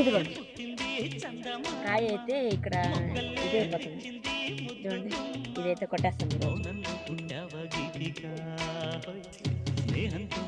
ఇదిగోండి. కాయ అయితే ఇక్కడ ఇదే అయిపోతుంది. చూడండి ఇదైతే కొట్టేస్తుంది స్నేహంతో